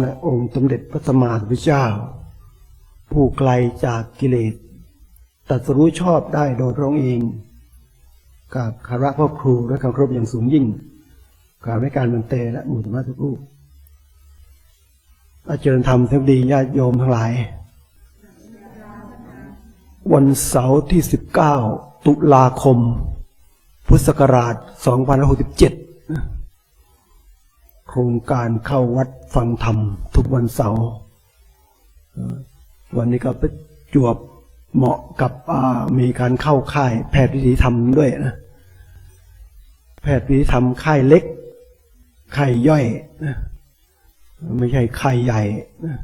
และองค์สมเด็จพระสัมมาสัมพุทธเจ้า ผู้ไกลจากกิเลสตรัสรู้ชอบได้โดยพระองค์เองกับคาระพ่อครูและคำครพอย่างสูงยิ่งกราบให้การบันเตและหมู่ธรรมะทุกรูปอาจารย์ธรรมทั้งดีญาติโยมทั้งหลาย วันเสาร์ที่ 19 ตุลาคม พุทธศักราช2567 โครงการเข้าวัดฟังธรรม ทุกวันเสาร์วันนี้ก็ประจวบเหมาะกับมีการเข้าค่ายแพทย์วิถีธรรมด้วยนะ แพทย์วิถีธรรมค่ายเล็ก ค่ายย่อยนะไม่ใช่ค่ายใหญ่นะ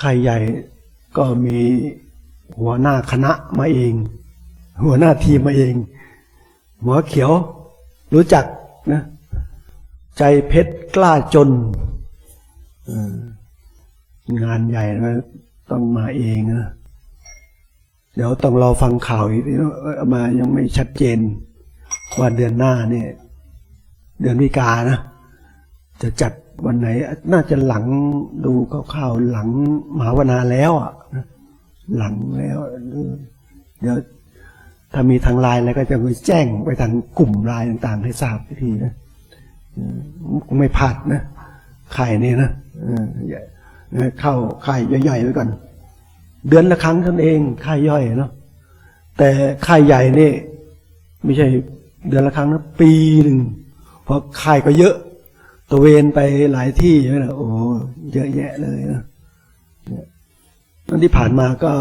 ค่ายใหญ่ก็มีหัวหน้าคณะมาเอง หัวหน้าทีมมาเอง หัวเขียวรู้จัก นะใจเพชรกล้าจน งานใหญ่นะต้องมาเองนะเดี๋ยวต้องรอฟังข่าวอีกทีนะเอ่อมายังไม่ชัดเจน ว่าเดือนหน้าเนี่ย เดือนวิกานะ จะจัดวันไหน น่าจะหลังดูข่าวๆหลังมหาวนาแล้วอะหลังแล้ว เดี๋ยว ถ้ามีทางไลน์อะไรก็จะไปแจ้งไปทางกลุ่มไลน์ต่างๆ ให้ทราบทีนะไม่พลาดนะค่ายนี่นะเข้าค่ายย่อยๆไว้ก่อน เดือนละครั้งเท่านเองค่ายย่อยเนาะแต่ค่ายใหญ่นี่ ไม่ใช่เดือนละครั้งนะปีหนึ่งเพราะค่ายก็เยอะตะเวนไปหลายที่ใช่ไหมล่ะโอ้เยอะแยะเลยนะเนี่ยนั่นที่ผ่านมาก็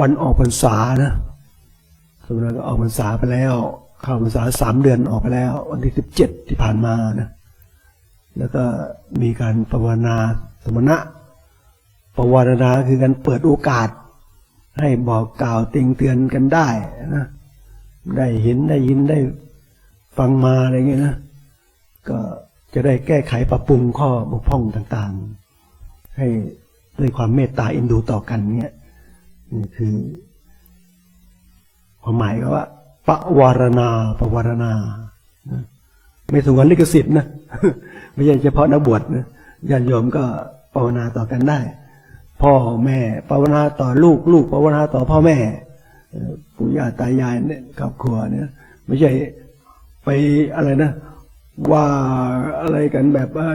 วันออกพรรษานะ สมเด็จก็ออกพรรษาไปแล้ว เข้าพรรษาสามเดือนออกไปแล้ว วันที่สิบเจ็ดที่ผ่านมานะแล้วก็มีการภาวนาสมณะภาวนาคือการเปิดโอกาส ให้บอกกล่าวติงเตือนกันได้นะได้เห็นได้ยินได้ฟังมาอะไรเงี้ยนะก็จะได้แก้ไขปรับปรุงข้อบกพร่องต่างๆ ให้ด้วยความเมตตาเอ็นดูต่อกันเนี่ยนี่คือ ความหมายก็ว่าปวารณาปวารณา ไม่สงวนลิขสิทธิ์นะไม่ใช่เฉพาะนักบวชนะญาติโยมก็ภาวนาต่อกันได้ พ่อแม่ภาวนาต่อลูกลูกภาวนาต่อพ่อแม่ปู่ย่าตายายเนี่ยครอบครัวเนี่ย ไม่ใช่ไปอะไรนะ ว่าอะไรกันแบบว่า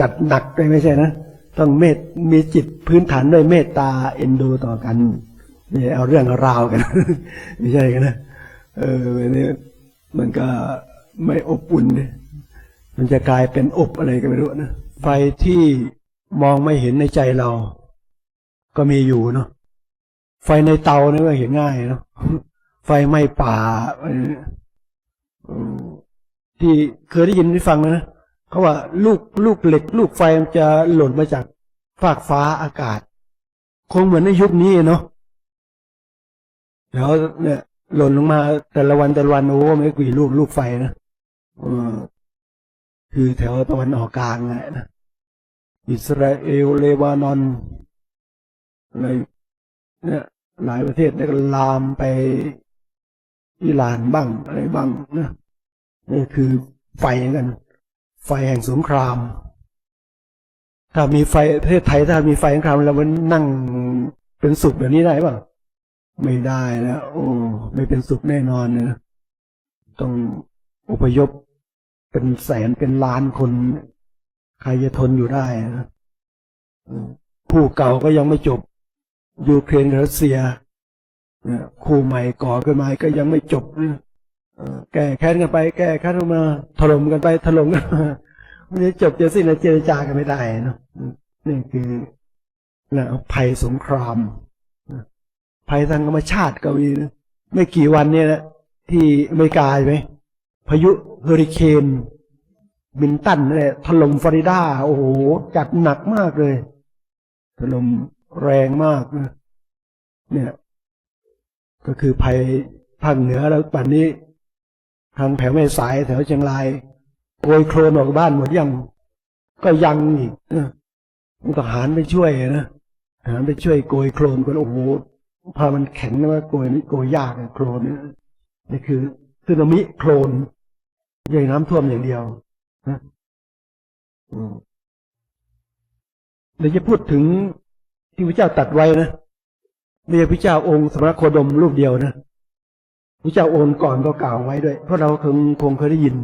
จัดหนักไปไม่ใช่นะ ต้องเมตมีจิตพื้นฐานด้วยเมตตาเอ็นดูต่อกัน ไม่ใช่เอาเรื่องราวกัน ไม่ใช่กันนะเอออันนี้มันก็ไม่อบอุ่นเนี่ยมันจะกลายเป็นอบอะไรก็ไม่รู้นะไฟที่มองไม่เห็นในใจเรา ก็มีอยู่เนาะไฟในเตาเนี่ยก็เห็นง่ายเนาะไฟไหม้ป่าอะไรเนี่ยเออที่เคยได้ยินได้ฟังนะเขาว่าลูกลูกเหล็ก ลูกไฟมันจะหล่นมาจากฟากฟ้าอากาศ คงเหมือนในยุคนี้เนาะ แล้วเนี่ยหล่นลงมาแต่ละวันแต่ละวันโอ้ไม่กี่ลูกลูกไฟนะเออคือแถวตะวันออกกลางไงนะอิสราเอลเลบานอนอะไรเนี่ยหลายประเทศเนี่ยก็ลามไปอิหร่านบ้างอะไรบ้างนะนี่คือไฟกัน ไฟแห่งสงคราม ถ้ามีไฟประเทศไทยถ้ามีไฟสงคราม แล้วมันนั่งเป็นสุขแบบนี้ได้ป่ะ ไม่ได้แล้วโอ้ไม่เป็นสุขแน่นอนนะต้องอพยพเป็นแสนเป็นล้านคน ใครจะทนอยู่ได้นะเออคู่เก่าก็ยังไม่จบ ยูเครนรัสเซียเนี่ยคู่ใหม่ก่อขึ้นมาก็ยังไม่จบนะเออแก้แค้นกันไป แก้แค้นมาถล่มกันไปถล่มกันมามันจะจบจะสิ้นเจรจากันไม่ได้นะนี่คือนะภัยสงคราม ภัยทางธรรมชาติก็มีนะไม่กี่วันเนี่ยนะที่อเมริกาใช่ไหมพายุเฮอริเคนมินตันเนี่ยถล่มฟลอริดา โอ้โห จัดหนักมากเลย ถล่มแรงมากนะเนี่ย ก็คือภัยภาคเหนือแล้วปัจนนี้ ทางแถวแม่สายแถวเชียงรายโกยโครนออกบ้านหมดยัง ก็ยังอีกนะทหารไปช่วยนะทหารไปช่วยโกยโครนกันโอ้โห พามันแข็งนะว่าโกยนี่โกยยากโครนนี่นี่คือสึนามิโครนใหญ่น้ำท่วมอย่างเดียวนะเดี๋ยวจะพูดถึงที่พระเจ้าตัดไว้นะไม่ใช่พระเจ้าองค์สมณโคดมรูปเดียวนะพระเจ้าองค์ก่อนก็กล่าวไว้ด้วย เพราะเราคงคงเคยได้ยิน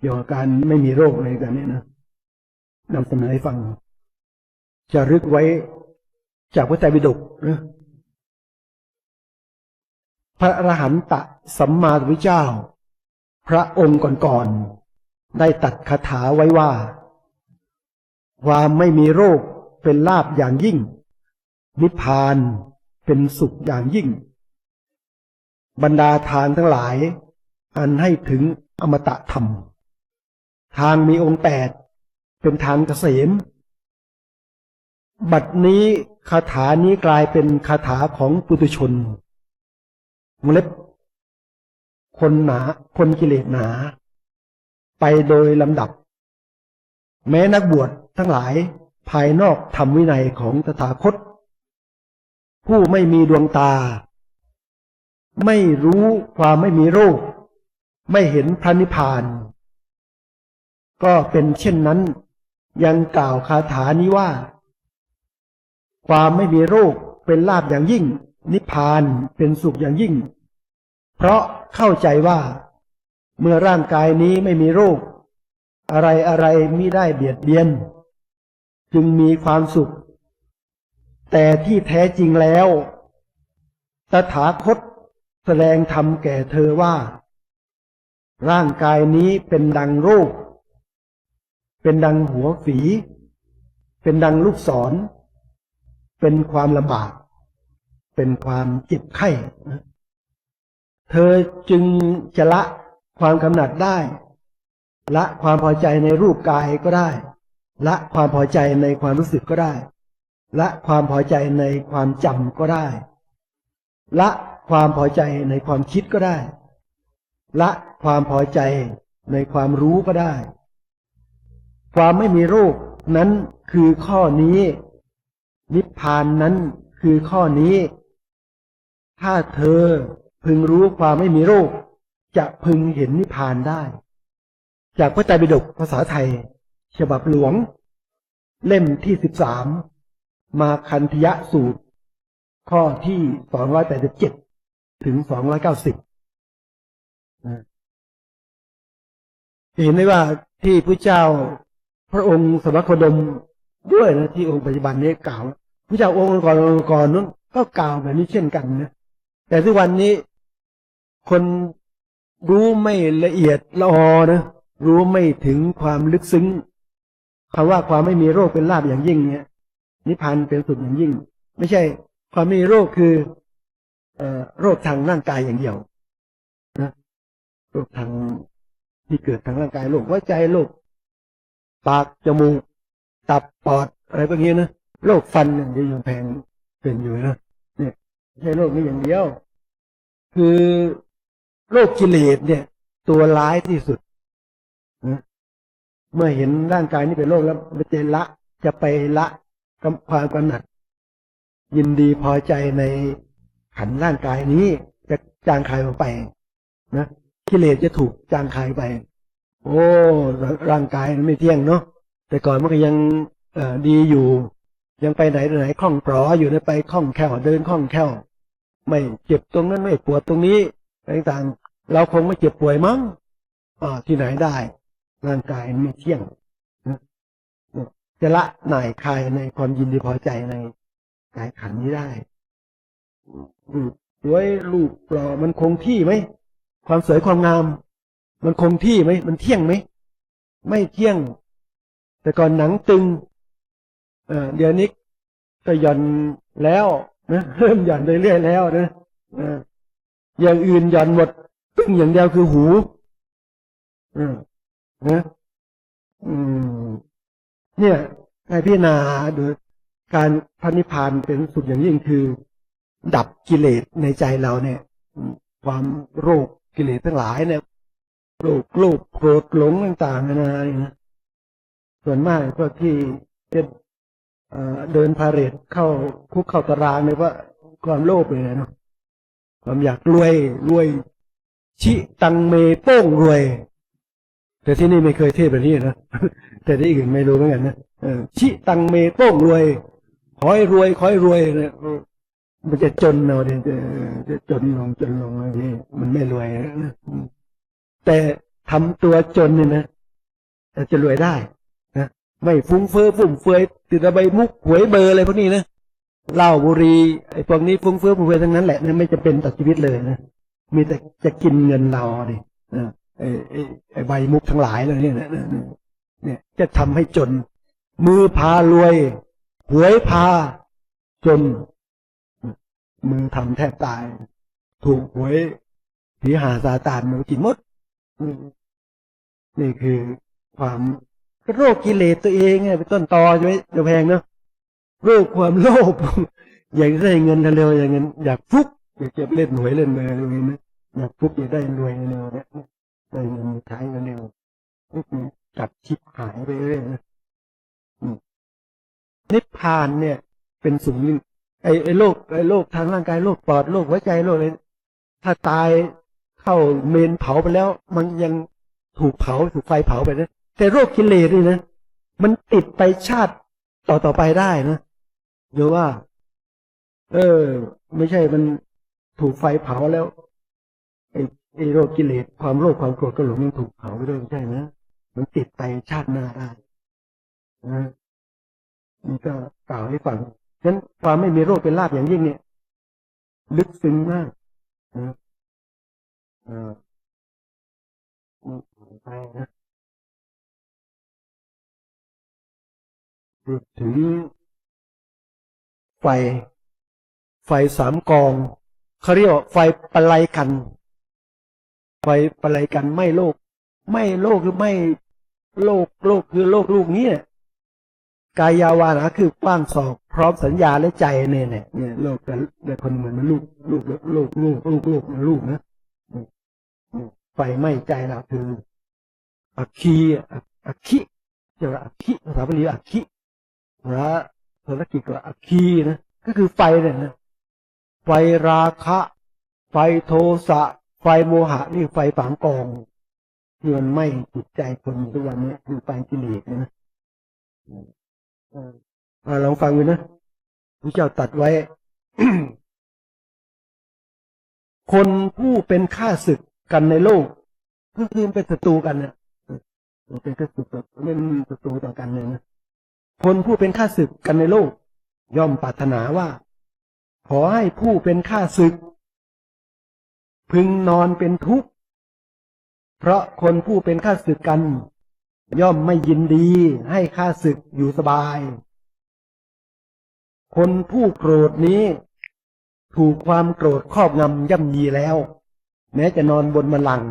เกี่ยวกับการไม่มีโรคอะไรกันเนี่ยนะนำเสนอให้ฟัง จะรึกไว้ จากพระไตรปิฎกนะพระอรหันตสัมมาสัมพุทธเจ้า พระองค์ก่อนๆได้ตัดคาถาไว้ว่า ความไม่มีโรคเป็นลาบอย่างยิ่ง นิพพานเป็นสุขอย่างยิ่ง บรรดาทางทั้งหลาย อันให้ถึงอมตะธรรม ทางมีองค์แปดเป็นทางเกษม บัดนี้คาถานี้กลายเป็นคาถาของปุถุชนวงเล็บคนหนา คนกิเลสหนา ไปโดยลำดับ แม้นักบวชทั้งหลายภายนอกธรรมวินัยของตถาคต ผู้ไม่มีดวงตา ไม่รู้ความไม่มีโรค ไม่เห็นพระนิพพาน ก็เป็นเช่นนั้น ยังกล่าวคาถานี้ว่า ความไม่มีโรคเป็นลาบอย่างยิ่ง นิพพานเป็นสุขอย่างยิ่ง เพราะเข้าใจว่า เมื่อร่างกายนี้ไม่มีโรค อะไรอะไรมิได้เบียดเบียน จึงมีความสุข แต่ที่แท้จริงแล้ว ตถาคตแสดงธรรมแก่เธอว่า ร่างกายนี้เป็นดังโรค เป็นดังหัวฝี เป็นดังลูกศร เป็นความลำบาก เป็นความเจ็บไข้เธอจึงจะละความกำหนัดได้ ละความพอใจในรูปกายก็ได้ ละความพอใจในความรู้สึกก็ได้ ละความพอใจในความจำก็ได้ ละความพอใจในความคิดก็ได้ ละความพอใจในความรู้ก็ได้ ความไม่มีโรคนั้นคือข้อนี้ นิพพานนั้นคือข้อนี้ ถ้าเธอพึงรู้ความไม่มีโรค จะพึงเห็นนิพพานได้ จากพระไตรปิฎกภาษาไทย ฉบับหลวง เล่มที่สิบสามมาคันธยะสูตร ข้อที่สองร้อยแปดสิบเจ็ดถึงสองร้อยเก้าสิบเห็นได้ว่าที่พระเจ้าพระองค์สมณโคดมด้วยนะที่องค์ปัจจุบันนี้กล่าว พระเจ้าองค์ก่อนองค์ก่อนนั้นก็กล่าวแบบนี้เช่นกันนะแต่ทุกวันนี้คนรู้ไม่ละเอียดละออนะรู้ไม่ถึงความลึกซึ้งคำว่าความไม่มีโรคเป็นลาบอย่างยิ่งเนี่ยนิพพานเป็นสุดอย่างยิ่ง ไม่ใช่ ความไม่มีโรคคือเอ่อโรคทางร่างกายอย่างเดียวนะโรคทางที่เกิดทางร่างกายโรคหัวใจโรคปากจมูกตับปอดอะไรพวกนี้นะ โรคฟันอย่งที่ยังแพงเป็นอยู่นะเนี่ยไม่ใช่โรคนี้อย่างเดียว คือโรคกิเลสเนี่ย ตัวร้ายที่สุดนะเมื่อเห็นร่างกายนี้เป็นโรคแล้วมันจะละจะไปละกำความกำหนัด ยินดีพอใจในขันร่างกายนี้จะจางคายไปนะกิเลสจะถูกจางคายไป โอ้ร่างกายมันไม่เที่ยงเนาะแต่ก่อนมันก็ยังดีอยู่ ยังไปไหนไหนคล่องปลออยู่นไปคล่องแคล่วเดินคล่องแคล่วไม่เจ็บตรงนั้นไม่ปวดตรงนี้ต่างๆ เราคงไม่เจ็บป่วยมั้งอ่าที่ไหนได้ ร่างกายไม่เที่ยงนะจะละหน่ายคลายในความยินดีพอใจในกายขันนี้ได้อืมสวยรูปหล่อมันคงที่ไหมความสวยความงาม มันคงที่ไหมมันเที่ยงไหมไม่เที่ยง แต่ก่อนหนังตึง เดี๋ยวนี้ก็หย่อนแล้วนะเริ่มหย่อนเรื่อยๆแล้วนะอย่างอื่นหย่อนหมดตึงอย่างเดียวคือหูนะเนี่ยให้พิจารณาโดยการพระนิพพานเป็นสุดอย่างยิ่งคือ ดับกิเลสในใจเราเนี่ย ความโรคกิเลสทั้งหลายเนี่ยโรคโลภโกรธหลงต่างๆนานาเนี่ยส่วนมากพวกที่เป็น เดินพาเหรดเข้าคุกเข้าตารางเนี่ยว่าความโลภเลยนะความอยากรวยรวย ชิตังเมโป้งรวย แต่ที่นี่ไม่เคยเทศแบบนี้นะแต่ที่อื่นไม่รู้เหมือนกันนะชิตังเมโป้งรวยขอให้รวยขอให้รวยเนี่ยมันจะจนเอาเนี่ยจะจะจนลงจนลงอะไรนี่มันไม่รวยนะแต่ทำตัวจนเนี่ยนะจะรวยได้ ไม่ฟุ้งเฟ้อฟุ่มเฟือยติดระใบมุกหวยเบอร์อะไรพวกนี้นะเหล้าบุรีไอ้พวกนี้ฟุ้งเฟ้อฟุ่มเฟือยทั้งนั้นแหละนะไม่จะเป็นต่อชีวิตเลยนะมีแต่จะกินเงินเราดิไอ้ไอ้ไอ้ใบมุกทั้งหลายเลยเนี่ยเนี่ยจะทำให้จน มือพารวยหวยพา จน มือทำแทบตาย ถูกหวยผีหาซาตานมันกินหมดนี่คือความ โรคกิเลสตัวเองไงเป็นต้นตอใช่ไหมจะแพงเนาะโรคความโลภอยากได้เงินเร็วอย่างเงินอยากฟุกอยากเก็บเล่นหวยเล่นเบอร์อะไรอย่างนี้นะอยากฟุกอยากได้รวยเร็วเนี่ยได้เงินใช้เร็วจับชิบหายไปเรื่อยนะนิพพานเนี่ย เป็นสูงยิ่งไอ้ไอ้โรคไอ้โรคทางร่างกายโรคปอดโรคหัวใจโรคอะไรถ้าตายเข้าเมนเผาไปแล้ว มันยังถูกเผาถูกไฟเผาไปนะ แต่โรคกิเลสนี่นะ มันติดไปชาติต่อต่อไปได้นะเดี๋ยวว่า เออ ไม่ใช่มันถูกไฟเผาแล้วไอ้ไอ้โรคกิเลสความโลภความโกรธก็หลงมันถูกเผาไปด้วยไม่ใช่นะมันติดไปชาติหน้าได้นะนี่ก็กล่าวให้ฟังฉะนั้นความไม่มีโรคเป็นลาภอย่างยิ่งเนี่ย ลึกซึ้งมากนะออนี่ไปนะ ถึง ไฟ ไฟสามกองเขาเรียกว่าไฟปะไลกัน ไฟปะไลกันไม่โลก ไม่โลกคือไม่โลกโลกคือโลกลูกนี้เนี่ยกายาวานะคือกว้างศอกพร้อมสัญญาและใจเนี่ยเนี่ยเนี่ยโลกแต่แต่คนเหมือนมันลูกลูกลูกลูกลูกลูกลูกนะไฟไหม้ใจเราคืออัคคีอะอัคคิเรียกว่าอัคคิภาษาบาลีอัคคิ พระภารกิจก็อัคคีนะก็คือไฟเนี่ยนะไฟราคะ ไฟโทสะ ไฟโมหะนี่ไฟฝังกองที่มันไหม้จิตใจคนทุกวันนี้คือไฟกิเลสนะเอออ่าลองฟังดูนะพระเจ้าตัดไว้ คนผู้เป็นข้าศึกกันในโลกก็คือเป็นศัตรูกันนะเออเป็นข้าศึกแบบเล่นศัตรูต่อกันเลยนะ คนผู้เป็นข้าศึกกันในโลก ย่อมปรารถนาว่า ขอให้ผู้เป็นข้าศึก พึงนอนเป็นทุกข์ เพราะคนผู้เป็นข้าศึกกัน ย่อมไม่ยินดีให้ข้าศึกอยู่สบาย คนผู้โกรธนี้ ถูกความโกรธครอบงำย่ำยีแล้ว แม้จะนอนบนมลัง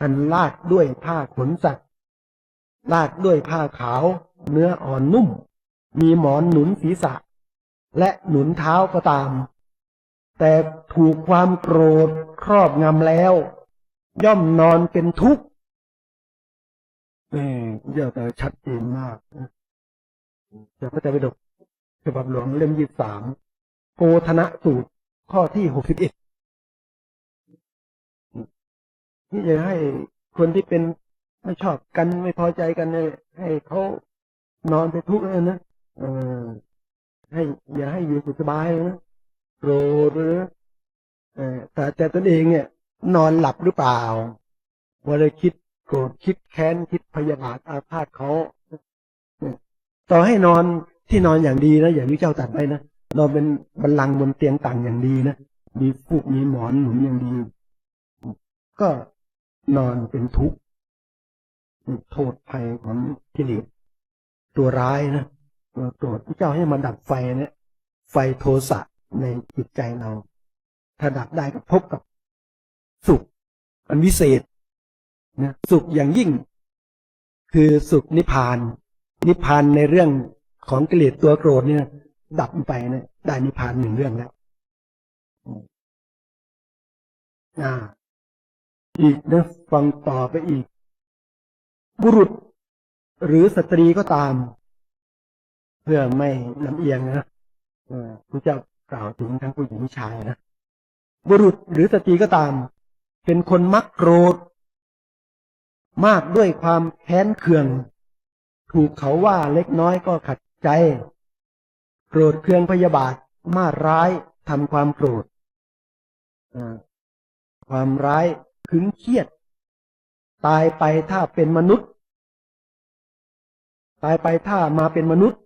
อันลาดด้วยผ้าขนสัตว์ลาดด้วยผ้าขาว เนื้ออ่อนนุ่ม มีหมอนหนุนศีรษะ และหนุนเท้าก็ตาม แต่ถูกความโกรธครอบงำแล้ว ย่อมนอนเป็นทุกข์นี่เดี๋ยวแต่ชัดเจนมากนะจากพระเจ้าไปดกฉบับหลวงเล่มยี่สามโกธนะสูตรข้อที่หกสิบเอ็ดที่จะให้คนที่เป็นไม่ชอบกันไม่พอใจกันเนี่ยให้เขา นอนไปนทุกข์เลยนะเออให้ อย่าให้อยู่สุขสบายนะโกรธหรือเออแต่แต่ตนเองเนี่ย นอนหลับหรือเปล่าว่าเลยคิดโกรธคิดแค้นคิดพยาบาทอาฆาตเขาต่อให้นอนที่นอนอย่างดีนะอย่างที่เจ้าตัดไว้นะนอนเป็นบัลลังก์บนเตียงต่างอย่างดีนะมีฟูกมีหมอนหนุนอย่างดี ก็นอนเป็นทุกข์โทษภัยของกิเลส ตัวร้ายนะตัวโกรธพระเจ้าให้มาดับไฟเนี่ยไฟโทสะในจิตใจเรา ถ้าดับได้ก็พบกับสุข อันวิเศษนะสุขอย่างยิ่ง คือสุขนิพพาน นิพพานในเรื่องของกิเลสตัวโกรธเนี่ย ดับไปเนี่ยได้นิพพานหนึ่งเรื่องแล้วอ่าอีกนะฟังต่อไปอีก บุรุษ หรือสตรีก็ตาม เพื่อไม่ลำเอียงนะเออพระเจ้ากล่าวถึงทั้งผู้หญิงชายนะบุรุษหรือสตรีก็ตาม เป็นคนมักโกรธ มากด้วยความแค้นเคือง ถูกเขาว่าเล็กน้อยก็ขัดใจ โกรธเคืองพยาบาทมาร้ายทำความโกรธความร้ายขึงเครียด ตายไปถ้าเป็นมนุษย์ายไปถ้ามาเป็นมนุษย์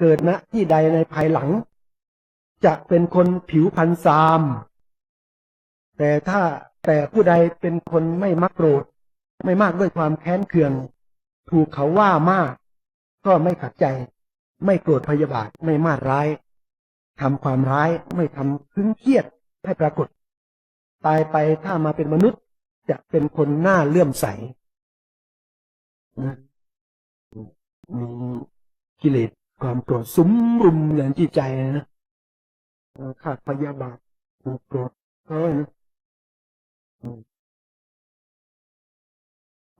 เกิดณที่ใดในภายหลัง จะเป็นคนผิวพันซาม แต่ถ้าแต่ผู้ใดเป็นคนไม่มักโกรธ ไม่มากด้วยความแค้นเคือง ถูกเขาว่ามาก ก็ไม่ขัดใจ ไม่โกรธพยาบาทไม่มาดร้ายทำความร้ายไม่ทำคึ้งเครียดให้ปรากฏ ตายไปถ้ามาเป็นมนุษย์จะเป็นคนหน้าเลื่อมใสนะ มีกิเลสความโกรธสุมรุมอย่างจิตใจนะขาดพยาบาทโกรธเขานะอืม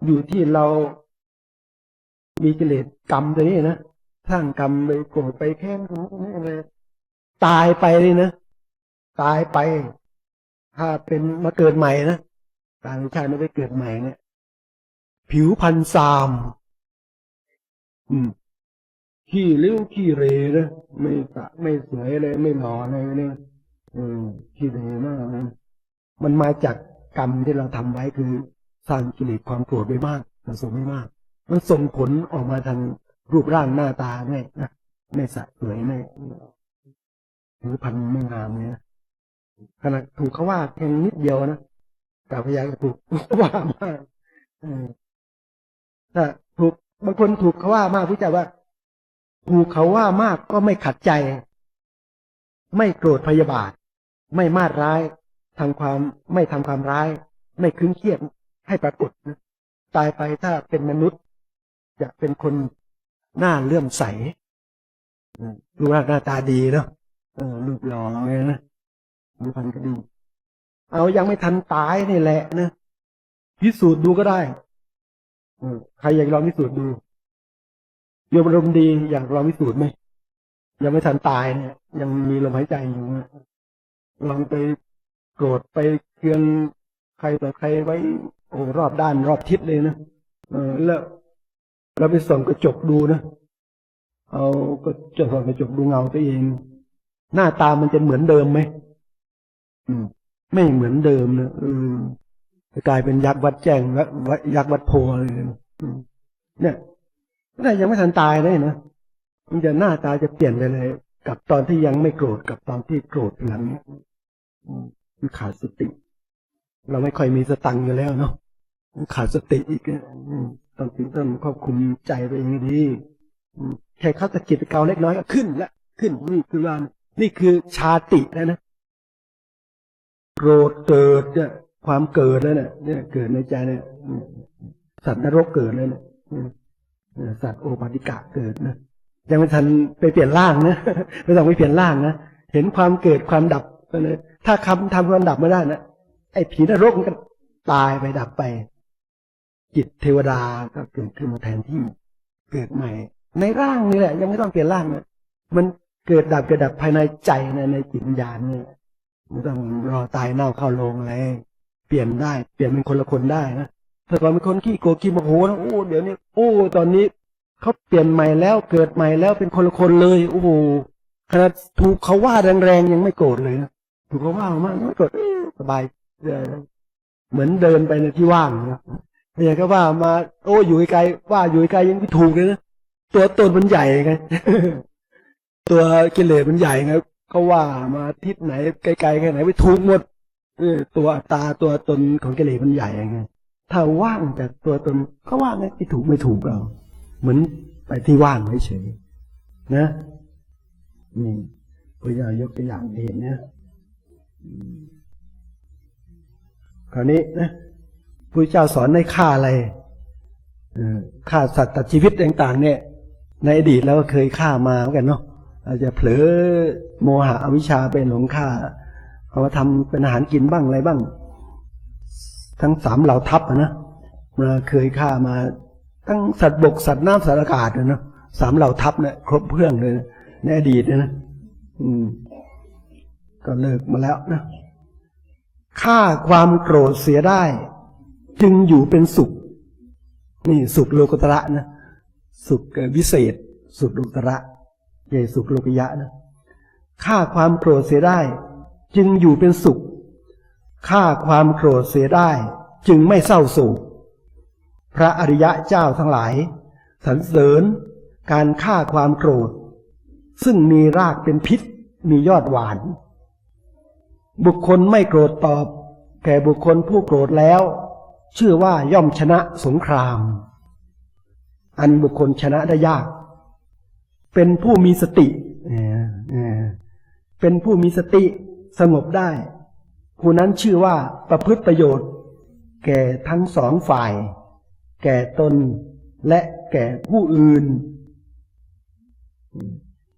อยู่ที่เรามีกิเลสกรรมตัวนี้นะสร้างกรรมไปโกรธไปแค้นอะไรตายไปเลยนะตายไป ถ้าเป็นมาเกิดใหม่นะตายชาติไม่ได้เกิดใหม่เนี่ย ผิวพันซาม อืมขี้เลี้ยวขี้เรนะไม่สะไม่สวยเลย ไม่หล่อเลยเนี่ยอืมขี้เรมากนะมันมาจากกรรมที่เราทำไว้คือสร้างกิเลสความโกรธไว้มากสะสมไว้มาก มันส่งผลออกมาทางรูปร่างหน้าตาเนี่ยนะไม่สะสวยไม่ผิวพรรณไม่งามเนี่ยขณะถูกเขาว่าเพียงนิดเดียวนะแต่พยายามถูกว่ามากถ้าถูก บางคนถูกเขาว่ามากพี่เจ้าว่า ถูกเขาว่ามากก็ไม่ขัดใจ ไม่โกรธพยาบาท ไม่มาดร้ายทำความไม่ทำความร้าย ไม่ครึ้งเครียดให้ปรากฏตายไปถ้าเป็นมนุษย์ จะเป็นคนหน้าเลื่อมใสอืมดูหน้าตาดีเนาะรูปหล่อไงนะรูปพันก็ดี เอายังไม่ทันตายนี่แหละนะพิสูจน์ดูก็ได้ ใครอยากลองพิสูจน์ดูโยมอารมณ์ดีอยากลองพิสูจน์ไหมยังไม่ทันตายเนี่ย ยังมีลมหายใจอยู่ลองไปโกรธไปเคืองใครต่อใครไว้โอ้รอบด้านรอบทิศเลยนะเออแล้วเราไปส่องกระจกดูนะเอาก็จะส่องกระจกดูเงาตัวเอง หน้าตามันจะเหมือนเดิมไหมอืม ไม่เหมือนเดิมนะออจะ กลายเป็นยักษ์วัดแจ้งและยักษ์วัดโพเลยเนี่ยถ้ายังไม่ทันตายเลยนะมันจะหน้าตาจะเปลี่ยนไปเลย กับตอนที่ยังไม่โกรธกับตอนที่โกรธหลังมันขาดสติ เราไม่ค่อยมีสตังค์อยู่แล้วเนาะขาดสติอีกต้องถึงต้องควบคุมใจตัวเองดีแค่เขาตะกิดเกาเล็กน้อยก็ขึ้นละขึ้นนี่คือว่านี่คือชาติแล้วนะโกรธเกิดเนี่ย ความเกิดแล้วเนี่ยเนี่ยเกิดในใจเนี่ยสัตว์นรกเกิดเลยเนี่ยอืมเอ่อสัตว์โอปติกะเกิดนะยังไม่ทันไปเปลี่ยนร่างนะไม่ต้องไปเปลี่ยนร่างนะเห็นความเกิดความดับเลยถ้าคำทำความดับไม่ได้นะไอ้ผีนรกมันก็ตายไปดับไปจิตเทวดาก็เกิดขึ้นมาแทนที่เกิดใหม่ ในร่างนี่แหละ ยังไม่ต้องเปลี่ยนร่างนะมันเกิดดับเกิดดับภายในใจนะในจิตวิญญาณเนี่ยไม่ต้องรอตายเน่าเข้าโรงอะไร ปลี่ยนได้ เปลี่ยนเป็นคนละคนได้นะแต่ก่อนเป็นคนขี้โกรธขี้โมโหนะโอ้เดี๋ยวนี้โอ้ตอนนี้เขาเปลี่ยนใหม่แล้วเกิดใหม่แล้วเป็นคนละคนเลยโอ้โหขนาดถูกเขาว่าแรงๆยังไม่โกรธเลยนะถูกเขาว่ามากไม่โกรธสบายเหมือนเดินไปในที่ว่างนะไม่ใช่ก็ว่ามา โอ้อยู่ไกลๆว่าอยู่ไกลยังไม่ถูกเลยนะตัวตนมันใหญ่ไงตัวกิเลสมันใหญ่ไงเขาว่ามาทิศไหนไกลๆแค่ไหนไม่ถูกหมด ตัวตาตัวตนของกิเลสมันใหญ่ยังไงถ้าว่างจากตัวตนก็ว่างไงที่ถูกไม่ถูกเรา เหมือนไปที่ว่างเฉยนะนี่พระเจ้ายกตัวอย่างให้เห็นนะคราวนี้นะพระเจ้าสอนให้ฆ่าอะไรออฆ่าสัตว์ตัดชีวิตต่างๆ เนี่ย ในอดีตเราก็เคยฆ่ามาเหมือนกันเนาะอาจจะเผลอโมหะอวิชชาเป็นหลงฆ่า เอามาทำเป็นอาหารกินบ้างอะไรบ้าง ทั้งสามเหล่าทัพนะมาเคยฆ่ามาทั้งสัตว์บกสัตว์น้ำสัตว์อากาศนะนะสามเหล่าทัพเนี่ยครบเครื่องเลยนะในอดีตเนี่ยนะอืม ก็เลิกมาแล้วนะฆ่าความโกรธเสียได้ จึงอยู่เป็นสุข นี่สุขโลกุตระนะสุขวิเศษ สุขโลกุตระไม่ใช่สุขโลกิยะนะฆ่าความโกรธเสียได้ จึงอยู่เป็นสุขฆ่าความโกรธเสียได้ จึงไม่เศร้าโศกพระอริยะเจ้าทั้งหลายสรรเสริญการฆ่าความโกรธ ซึ่งมีรากเป็นพิษมียอดหวาน บุคคลไม่โกรธตอบ แก่บุคคลผู้โกรธแล้ว ชื่อว่าย่อมชนะสงคราม อันบุคคลชนะได้ยาก เป็นผู้มีสติเอ่อเอ่อเป็นผู้มีสติ สงบได้ ผู้นั้นชื่อว่าประพฤติประโยชน์ แก่ทั้งสองฝ่าย แก่ตนและแก่ผู้อื่น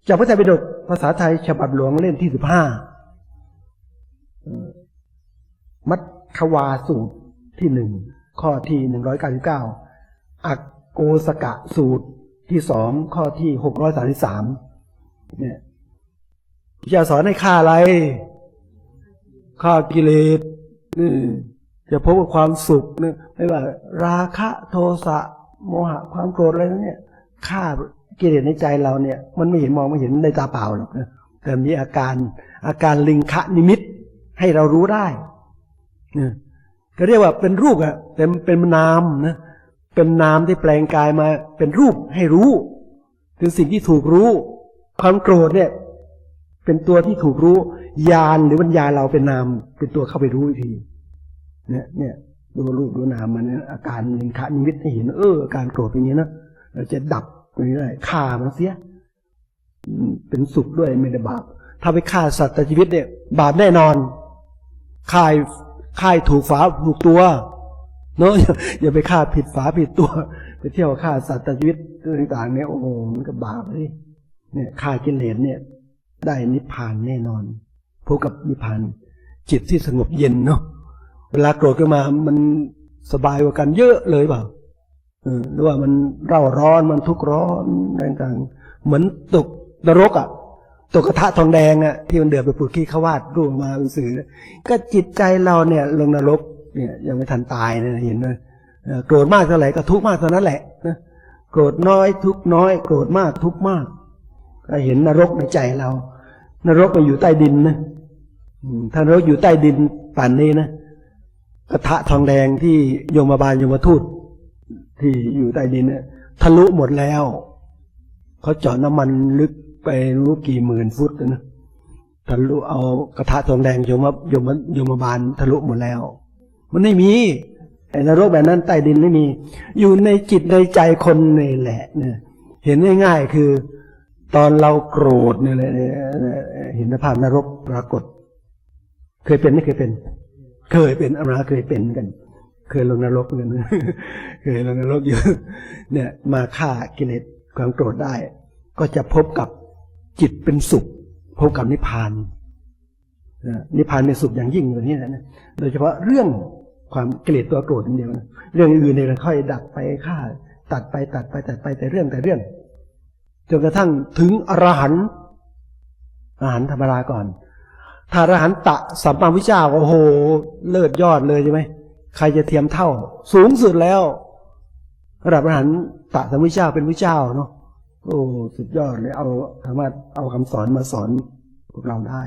จากพระไตรปิฎกภาษาไทยฉบับหลวงเล่มที่สิบห้ามัทควาสูตรที่หนึ่งข้อที่หนึ่งร้อยเก้าสิบเก้าอักโกสกะสูตรที่สองข้อที่หกร้อยสามสิบสามเนี่ยจะสอนให้ฆ่าอะไร ฆ่ากิเลสนี่จะพบกับความสุขเนี่ยไม่ว่า ราคะโทสะโมหะความโกรธอะไรเนี่ยฆ่ากิเลสในใจเราเนี่ย มันไม่เห็นมองไม่เห็นในตาเปล่าหรอกนะแต่มีอาการอาการลิงคะนิมิตให้เรารู้ได้เนี่ยก็เรียกว่าเป็นรูปอะแต่เป็นนามนะเป็นนามที่แปลงกายมาเป็นรูปให้รู้ถึงสิ่งที่ถูกรู้ ความโกรธเนี่ย เป็นตัวที่ถูกรู้ญาณหรือวิญญาณเราเป็นนาม เป็นตัวเข้าไปรู้อีกที เนี่ยเนี่ยดูรูปดูนามมันเนี่ยอาการลิงคะนิมิตให้เห็นเอออาการโกรธอย่างนี้นะเราจะดับตรงนี้ได้ฆ่ามันเสียเป็นสุขด้วยไม่ได้บาป ถ้าไปฆ่าสัตว์แต่ชีวิตเนี่ย บาปแน่นอนฆ่าฆ่ายถูกฝาถูกตัวเนาะอย่าไปฆ่าผิดฝาผิดตัว ไปเที่ยวฆ่าสัตว์แต่ชีวิตต่างๆเนี่ยโอ้โหมันก็บาปเลยเนี่ยฆ่ากิเลสเนี่ย ได้นิพพานแน่นอนพบกับนิพพานจิตที่สงบเย็นเนาะเวลาโกรธขึ้นมามันสบายกว่ากันเยอะเลยเปล่าหรือว่ามันเร่าร้อนมันทุกข์ร้อนต่างๆเหมือนตกนรกอะตกกระทะทองแดงอะที่มันเดือดไปปูดขี้ขวาดรูปมาเป็นสื่อก็จิตใจเราเนี่ยลงนรกเนี่ยยังไม่ทันตายนะเห็นไหมเออโกรธมากเท่าไหร่ก็ทุกข์มากเท่านั้นแหละนะโกรธน้อยทุกข์น้อย โกรธมากทุกข์มาก ก็เห็นนรกในใจเรา นรกมันอยู่ใต้ดินนะถ้านรกอยู่ใต้ดินป่านนี้นะกระทะทองแดงที่โยมบาลโยมทูตที่อยู่ใต้ดินเนี่ยทะลุหมดแล้วเขาเจาะน้ำมันลึกไปรู้กี่หมื่นฟุตนะทะลุเอากระทะทองแดงโยมโยมโยมบาลทะลุหมดแล้ว มันไม่มีไอ้นรกแบบนั้นใต้ดินไม่มี อยู่ในจิตในใจคนนี่แหละเนี่ยเห็นง่ายๆคือ ตอนเราโกรธเนี่ยแหละเนี่ยเห็นภาพนรกปรากฏ เคยเป็นไม่เคยเป็น เคยเป็นอมราเคยเป็นกัน เคยลงนรกเหมือนกันเคยลงนรกอยู่เนี่ย มาฆ่ากิเลสความโกรธได้ ก็จะพบกับจิตเป็นสุข พบกับนิพพานนิพพานเป็นสุขอย่างยิ่งอย่างนี้นะโดยเฉพาะเรื่องความกิเลสตัวโกรธอย่างเดียวนะเรื่องอื่นเนี่ยเราค่อยดับไปฆ่า ตัดไปตัดไปตัดไปแต่เรื่องแต่เรื่อง จนกระทั่งถึงอรหันต์อรหันต์ธรรมดาก่อน ถ้าอรหันตะสัมมาวิชาโอ้โห เลิศยอดเลยใช่ไหมใครจะเทียมเท่า สูงสุดแล้ว ระดับอรหันตะสัมมาวิชาเป็นวิชาเนาะโอ้สุดยอดเลยเอาสามารถเอาคำสอนมาสอนพวกเราได้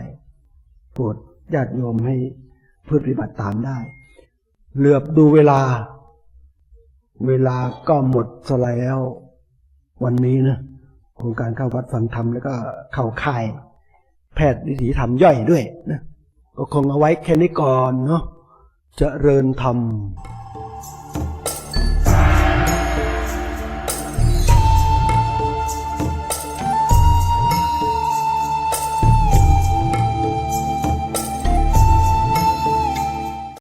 โปรดญาติโยมให้เพื่อปฏิบัติตามได้ เหลือบดูเวลา เวลาก็หมดซะแล้ว วันนี้นะ โครงการเข้าวัดฟังธรรมแล้วก็เข้าค่าย แพทย์วิถีธรรมย่อยด้วยนะก็คงเอาไว้แค่นี้ก่อนเนาะจะเจริญธรรม